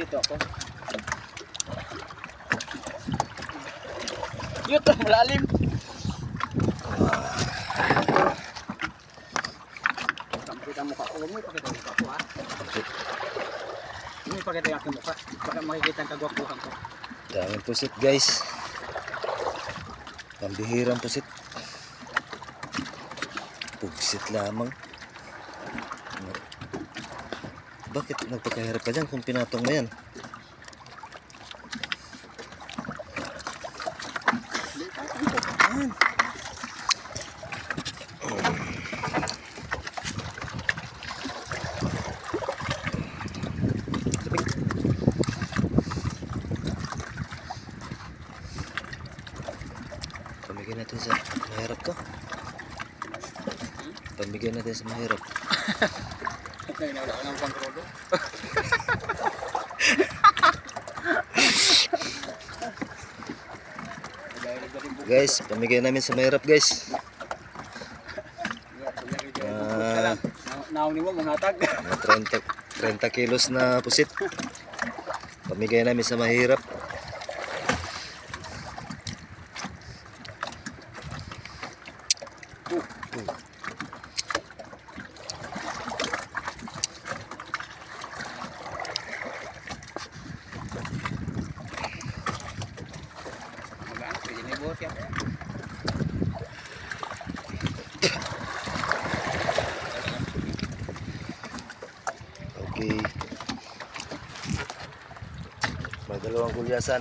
dito ako. Yut, malalim. Kita mukha ko, huwag mo ipakita yung mukha ko ha. Huwag mo ipakita yung aking mukha. Baka makikita ang kagwapuhan ko. Daming pusit guys. Pambihirang pusit. Pugsit lamang. Bakit nagpakahirap ka dyan kung pinatong mo yan? Yan. Sabik. Pamigay natin sa mahirap to. Pamigay natin sa mahirap. Guys, pamigay namin sa mahirap guys. Ah. Naon ni mo mga tag. Mga 30, 30 kilos na pusit. Pamigay namin sa mahirap. bos ya oke okay. dalawang kuliasan.